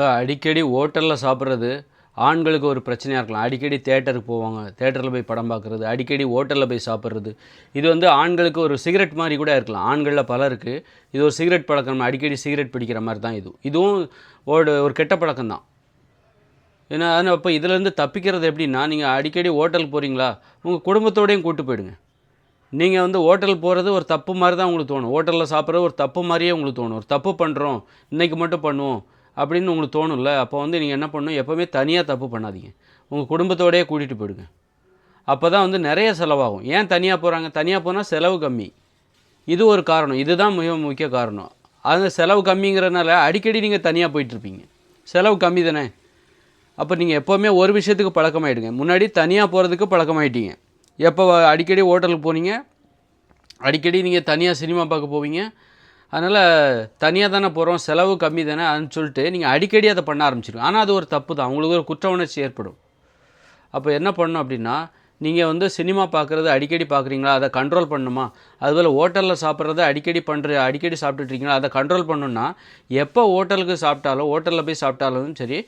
அடிக்கடி ஹோட்டலில் சாப்பிட்றது ஆண்களுக்கு ஒரு பிரச்சனையாக இருக்கலாம். அடிக்கடி தேட்டருக்கு போவாங்க தேட்டரில் போய் படம் பார்க்குறது அடிக்கடி ஹோட்டலில் போய் சாப்பிட்றது. இது வந்து ஆண்களுக்கு ஒரு சிகரெட் மாதிரி கூட இருக்கலாம். ஆண்களில் பலருக்கு இது ஒரு சிகரெட் பழக்கம் அடிக்கடி சிகரெட் பிடிக்கிற மாதிரி தான் இது. இதுவும் ஒரு ஒரு கெட்ட பழக்கம் தான். ஏன்னா அதனால் அப்போ இதுலேருந்து தப்பிக்கிறது எப்படின்னா நீங்கள் அடிக்கடி ஹோட்டலுக்கு போகிறீங்களா உங்கள் குடும்பத்தோடையும் கூட்டு போயிடுங்க. நீங்கள் வந்து ஹோட்டல் போகிறது ஒரு தப்பு மாதிரி தான் உங்களுக்கு தோணும். ஹோட்டலில் சாப்பிட்றது ஒரு தப்பு மாதிரியே உங்களுக்கு தோணும். ஒரு தப்பு பண்ணுறோம் இன்றைக்கி மட்டும் பண்ணுவோம் அப்படின்னு உங்களுக்கு தோணும்ல அப்போ வந்து நீங்கள் என்ன பண்ணணும்? எப்போவுமே தனியாக தப்பு பண்ணாதீங்க. உங்கள் குடும்பத்தோடையே கூட்டிகிட்டு போயிடுங்க. அப்போ தான் வந்து நிறைய செலவாகும். ஏன் தனியாக போகிறாங்க தனியாக போனால் செலவு கம்மி. இது ஒரு காரணம். இதுதான் மிக முக்கிய காரணம். அந்த செலவு கம்மிங்கிறதுனால அடிக்கடி நீங்கள் தனியாக போயிட்டுருப்பீங்க செலவு கம்மி தானே? அப்போ நீங்கள் எப்போவுமே ஒரு விஷயத்துக்கு பழக்கமாயிடுங்க. முன்னாடி தனியாக போகிறதுக்கு பழக்கமாயிட்டீங்க. எப்போ அடிக்கடி ஹோட்டலுக்கு போனீங்க? அடிக்கடி நீங்கள் தனியாக சினிமா பார்க்க போவீங்க. அதனால் தனியாக தானே போகிறோம் செலவு கம்மி தானே அதுன்னு சொல்லிட்டு நீங்கள் அடிக்கடி அதை பண்ண ஆரம்பிச்சிருங்க ஆனால் அது ஒரு தப்பு தான். உங்களுக்கு ஒரு குற்ற உணர்ச்சி ஏற்படும். அப்போ என்ன பண்ணணும் அப்படின்னா நீங்கள் வந்து சினிமா பார்க்குறது அடிக்கடி பார்க்குறீங்களா அதை கண்ட்ரோல் பண்ணணுமா? அதுபோல் ஹோட்டலில் சாப்பிட்றத அடிக்கடி பண்ணுற அடிக்கடி சாப்பிட்டுட்ருக்கீங்களா அதை கண்ட்ரோல் பண்ணணுன்னா எப்போ ஹோட்டலுக்கு சாப்பிட்டாலும் ஹோட்டலில் போய் சாப்பிட்டாலும் சரி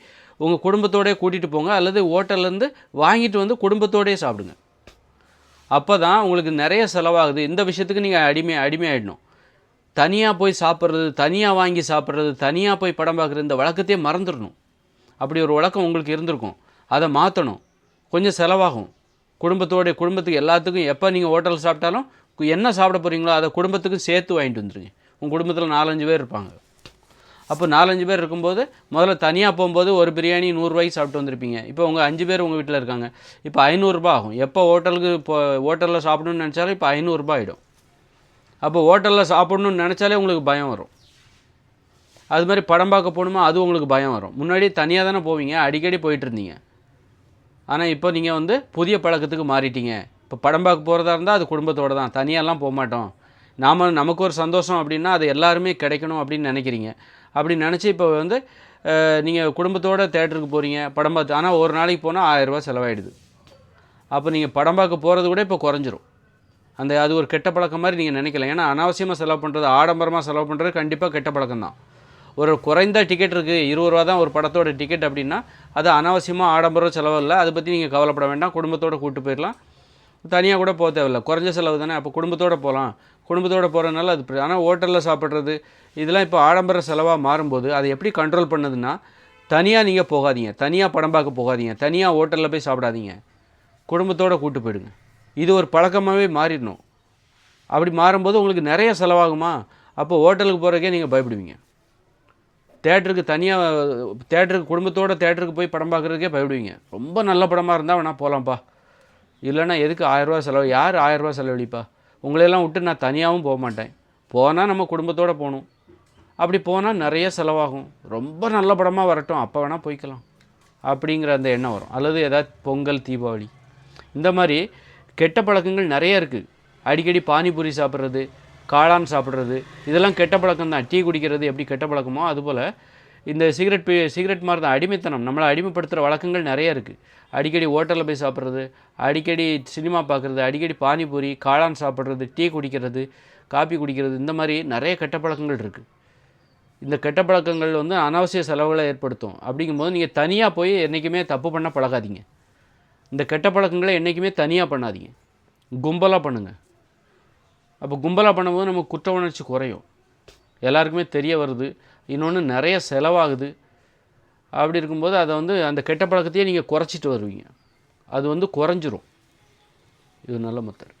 உங்கள் குடும்பத்தோடயே கூட்டிகிட்டு போங்க. அல்லது ஹோட்டல்லேருந்து வாங்கிட்டு வந்து குடும்பத்தோடயே சாப்பிடுங்க. அப்போ தான் உங்களுக்கு நிறைய செலவாகுது. இந்த விஷயத்துக்கு நீங்கள் அடிமை அடிமையாயிடணும். தனியாக போய் சாப்பிட்றது தனியாக வாங்கி சாப்பிட்றது தனியாக போய் படம் பார்க்குறது இந்த வழக்கத்தையே மறந்துடணும். அப்படி ஒரு வழக்கம் உங்களுக்கு இருந்திருக்கும். அதை மாற்றணும் கொஞ்சம் செலவாகும். குடும்பத்தோடைய குடும்பத்துக்கு எல்லாத்துக்கும் எப்போ நீங்கள் ஹோட்டல் சாப்பிட்டாலும் என்ன சாப்பிட போகிறீங்களோ அதை குடும்பத்துக்கும் சேர்த்து வாங்கிட்டு வந்துருங்க. உங்கள் குடும்பத்தில் நாலஞ்சு பேர் இருப்பாங்க. அப்போ நாலஞ்சு பேர் இருக்கும்போது முதல்ல தனியாக போகும்போது ஒரு பிரியாணி நூறுரூவாய்க்கு சாப்பிட்டு வந்திருப்பீங்க. இப்போ உங்கள் அஞ்சு பேர் உங்கள் வீட்டில் இருக்காங்க. இப்போ ஐநூறுரூபா ஆகும். எப்போ ஹோட்டலுக்கு இப்போ ஹோட்டலில் சாப்பிடணும்னு நினச்சாலும் இப்போ ஐநூறுரூபா ஆகிடும் அப்போ ஹோட்டலில் சாப்பிடணும்னு நினச்சாலே உங்களுக்கு பயம் வரும். அது மாதிரி படம் பார்க்க போகணுமா? அது உங்களுக்கு பயம் வரும். முன்னாடி தனியாக தானே போவீங்க. அடிக்கடி போயிட்டுருந்தீங்க ஆனால் இப்போ நீங்கள் வந்து புதிய பழக்கத்துக்கு மாறிட்டீங்க. இப்போ படம் பார்க்க போகிறதா இருந்தால் அது குடும்பத்தோடு தான். தனியாலாம் போக மாட்டோம். நாம் நமக்கு ஒரு சந்தோஷம் அப்படின்னா அது எல்லாருமே கிடைக்கணும் அப்படின்னு நினைக்கிறீங்க. அப்படி நினச்சி இப்போ வந்து நீங்கள் குடும்பத்தோட தேட்டருக்கு போகிறீங்க படம் பார்த்து ஆனால் ஒரு நாளைக்கு போனால் ஆயிரரூபா செலவாயிடுது. அப்போ நீங்கள் படம் பார்க்க போகிறது கூட இப்போ குறைஞ்சிரும். அந்த அது ஒரு கெட்ட பழக்கம் மாதிரி நீங்கள் நினைக்கல. ஏன்னா அனாவசியமாக செலவு பண்ணுறது ஆடம்பரமாக செலவு பண்ணுறது கண்டிப்பாக கெட்ட பழக்கம் தான். ஒரு குறைந்த டிக்கெட் இருக்குது இருபது ரூபா தான் ஒரு படத்தோட டிக்கெட் அப்படின்னா அது அனாவசியமாக ஆடம்பரம் செலவு இல்லை. அதை பற்றி நீங்கள் கவலைப்பட வேண்டாம். குடும்பத்தோடு கூப்பிட்டு போயிடலாம் தனியாக கூட போக தேவையில்ல. குறைஞ்ச செலவு தானே. அப்போ குடும்பத்தோடு போகலாம் குடும்பத்தோடு போகிறதுனால அது ஆனால் ஹோட்டலில் சாப்பிட்றது இதெல்லாம் இப்போ ஆடம்பர செலவாக மாறும்போது அதை எப்படி கண்ட்ரோல் பண்ணுதுன்னா தனியாக நீங்கள் போகாதீங்க. தனியாக படம் பார்க்க போகாதீங்க. தனியாக ஹோட்டலில் போய் சாப்பிடாதீங்க. குடும்பத்தோடு கூட்டு போயிடுங்க. இது ஒரு பழக்கமாகவே மாறிடணும். அப்படி மாறும்போது உங்களுக்கு நிறைய செலவாகுமா? அப்போ ஹோட்டலுக்கு போகிறக்கே நீங்கள் பயப்படுவீங்க. தேட்டருக்கு தனியாக தேட்டருக்கு குடும்பத்தோட தேட்டருக்கு போய் படம் பார்க்குறதுக்கே பயப்படுவீங்க. ரொம்ப நல்ல படமாக இருந்தால் வேணால் போகலாம்ப்பா இல்லைன்னா எதுக்கு ஆயரூவா செலவு யார் ஆயரூவா செலவழிப்பா? உங்களையெல்லாம் விட்டு நான் தனியாகவும் போக மாட்டேன். போனால் நம்ம குடும்பத்தோடு போகணும். அப்படி போனால் நிறைய செலவாகும். ரொம்ப நல்ல படமாக வரட்டும் அப்போ வேணால் போய்க்கலாம். அப்படிங்கிற அந்த எண்ணம் வரும். அல்லது ஏதாவது பொங்கல் தீபாவளி. இந்த மாதிரி கெட்ட பழக்கங்கள் நிறைய இருக்குது அடிக்கடி பானிபூரி சாப்பிட்றது காளான் சாப்பிட்றது இதெல்லாம் கெட்ட பழக்கம் தான் டீ குடிக்கிறது எப்படி கெட்ட பழக்கமோ அதுபோல் இந்த சிகரெட் பி சிகரெட் மாதிரி தான் அடிமைத்தனம் நம்மளை அடிமைப்படுத்துகிற வழக்கங்கள் நிறைய இருக்குது அடிக்கடி ஹோட்டலில் போய் சாப்பிட்றது அடிக்கடி சினிமா பார்க்குறது அடிக்கடி பானிபூரி காளான் சாப்பிட்றது டீ குடிக்கிறது காபி குடிக்கிறது இந்த மாதிரி நிறைய கெட்ட பழக்கங்கள் இருக்குது இந்த கெட்ட பழக்கங்கள் வந்து அனாவசிய செலவுகளை ஏற்படுத்தும். அப்படிங்கும்போது நீங்கள் தனியாக போய் என்றைக்குமே தப்பு பண்ண பழகாதீங்க. இந்த கெட்ட பழக்கங்களை என்றைக்குமே தனியாக பண்ணாதீங்க. கும்பலாக பண்ணுங்கள் அப்போ கும்பலாக பண்ணும்போது நம்ம குற்ற உணர்ச்சி குறையும். எல்லாருக்குமே தெரிய வருது. இன்னொன்று நிறைய செலவாகுது. அப்படி இருக்கும்போது அதை வந்து அந்த கெட்ட பழக்கத்தையே நீங்கள் குறைச்சிட்டு வருவீங்க. அது வந்து குறைஞ்சிரும். இது நல்ல மெத்தட்